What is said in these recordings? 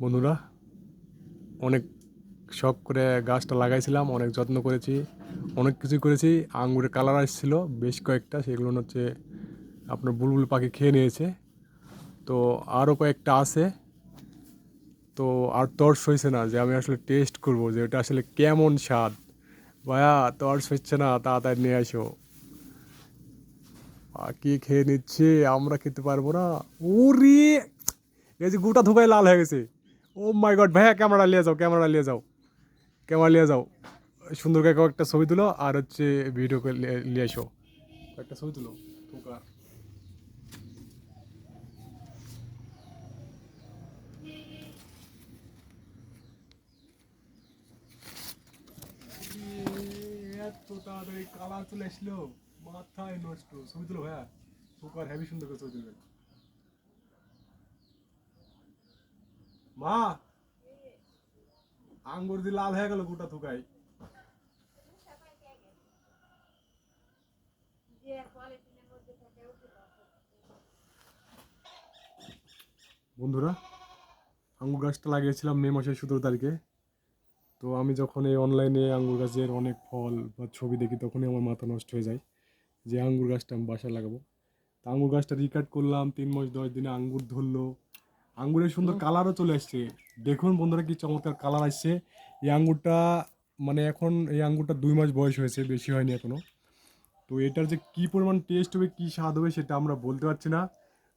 বন্ধুরা, অনেক শখ করে গাছটা লাগাইছিলাম, অনেক যত্ন করেছি, অনেক কিছুই করেছি। আঙ্গুরের কালার আসছিল, বেশ কয়েকটা, সেগুলো হচ্ছে আপনার বুলবুল পাখি খেয়ে নিয়েছে। তো আরও কয়েকটা আছে। তো আর তর্স হয়েছে না, যে আমি আসলে টেস্ট করব, যে ওটা আসলে কেমন স্বাদ। ভাইয়া, তর্স হচ্ছে না, তাড়াতাড়ি নিয়ে আসো। পাখি খেয়ে নিচ্ছে, আমরা খেতে পারব না। ওরে, এই যে গোটা ধুকাই লাল হয়ে গেছে। ও মাই গড, ভাইয়া, ক্যামেরা নিয়ে যাও, ক্যামেরা নিয়ে যাও। ক্যামেরা নিয়ে যাও। সুন্দর করে একটা ছবি তুলো, আর হচ্ছে ভিডিও করে নিয়ে- এসো। একটা ছবি তুলো এত তাড়াতাড়ি কালার চলে আসলো মাথায় নষ্ট। ছবি তুলো, ভাইয়া। সুপার হেভি সুন্দর করে ছবি তুলবেন মা, আঙ্গুর দিয়ে লাল হয়ে গেল গোটা থুকাই। বন্ধুরা, আঙ্গুর গাছটা লাগিয়েছিলাম মে মাসের সতেরো তারিখে। তো আমি যখন এই অনলাইনে আঙ্গুর গাছের অনেক ফল বা ছবি দেখি, তখনই আমার মাথা নষ্ট হয়ে যায় যে আঙ্গুর গাছটা আমি বাসায় লাগাবো। তা আঙ্গুর গাছটা রিকার্ড করলাম, তিন মাস দশ দিনে আঙ্গুর ধরলো। আঙ্গুরের সুন্দর কালারও চলে আসছে। দেখুন বন্ধুরা কি চমৎকার কালার আসছে। এই আঙ্গুরটা মানে এখন এই আঙ্গুরটা দুই মাস বয়স হয়েছে বেশি হয়নি এখনও। তো এটার যে কী পরিমাণ টেস্ট হবে কী স্বাদ হবে সেটা আমরা বলতে পারছি না।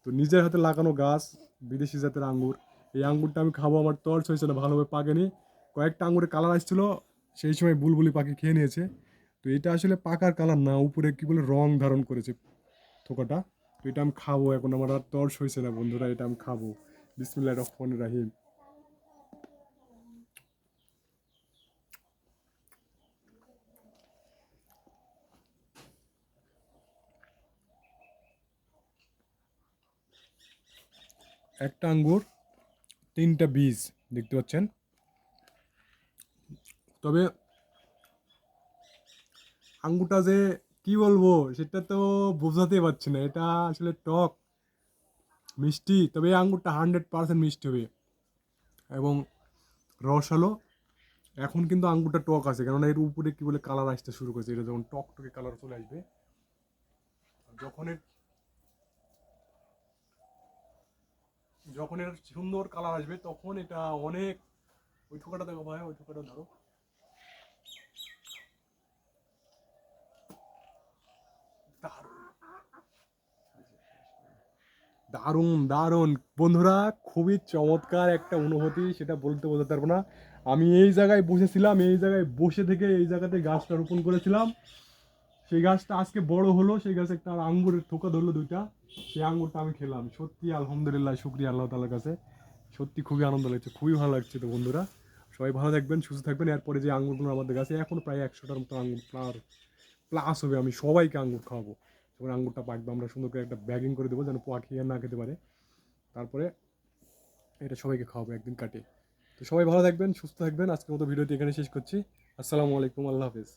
তো নিজের হাতে লাগানো গাছ বিদেশি জাতের আঙ্গুর। এই আঙ্গুরটা আমি খাব আমার টর্চ হয়েছে না ভালোভাবে পাকেনি। কয়েকটা আঙ্গুরের কালার আসছিল সেই সময় বুলবুলি পাখি খেয়ে নিয়েছে। তো এটা আসলে পাকার কালার না উপরে কি বলে রং ধারণ করেছে থোকাটা। তো এটা আমি খাব এখন আমার আর টর্চ হয়েছে না বন্ধুরা এটা আমি খাব। বিসমিল্লাহ রহমান রাহিম একটা আঙ্গুর, তিনটা বীজ, দেখতে পাচ্ছেন? তবে আঙ্গুরটা যে কি বলব, সেটা তো বোঝাতে পারছি না। এটা আসলে টক। মিষ্টি, তবে এই আঙ্গুরটা হান্ড্রেড পার্সেন্ট মিষ্টি হবে। এবং রস হলো এখন কিন্তু আঙ্গুরটা টক আছে, কেননা এর উপরে কি বলে কালার আসতে শুরু করেছে, এটা যখন টক টকে কালার চলে আসবে, যখন এর যখন এর সুন্দর কালার আসবে, তখন এটা অনেক ওই ঠোকাটা দেখো ভাই, ওই ঠোকাটা ধরো দারুণ দারুণ দারুণ। বন্ধুরা, খুবই চমৎকার একটা অনুভূতি, সেটা বলতে বোঝাতে পারব না। আমি এই জায়গায় বসেছিলাম, এই জায়গায় বসে থেকে এই জায়গাতে গাছটা রোপণ করেছিলাম। সেই গাছটা আজকে বড় হলো, সেই গাছে একটা আঙ্গুরের থোকা ধরলো দুইটা। সেই আঙ্গুরটা আমি খেলাম। সত্যি, আলহামদুলিল্লাহ, শুক্রিয়া আল্লাহ তালার কাছে। সত্যি খুবই আনন্দ লাগছে, খুবই ভালো লাগছে তো বন্ধুরা। সবাই ভালো থাকবেন, সুস্থ থাকবেন। এরপরে যে আঙ্গুরগুলো আমাদের গাছে, এখন প্রায় একশোটার মতো আঙ্গুর প্লাস হবে, আমি সবাইকে আঙ্গুর খাওয়াবো। যখন আঙ্গুরটা পাকবে, আমরা সুন্দর করে একটা ব্যাগিং করে দেবো যেন পোয়া খেয়ে না খেতে পারে। তারপরে এটা সবাইকে খাওয়াবো একদিন কাটে তো সবাই ভালো থাকবেন, সুস্থ থাকবেন। আজকের মতো ভিডিওটি এখানে শেষ করছি। আসসালামু আলাইকুম, আল্লাহ হাফিজ।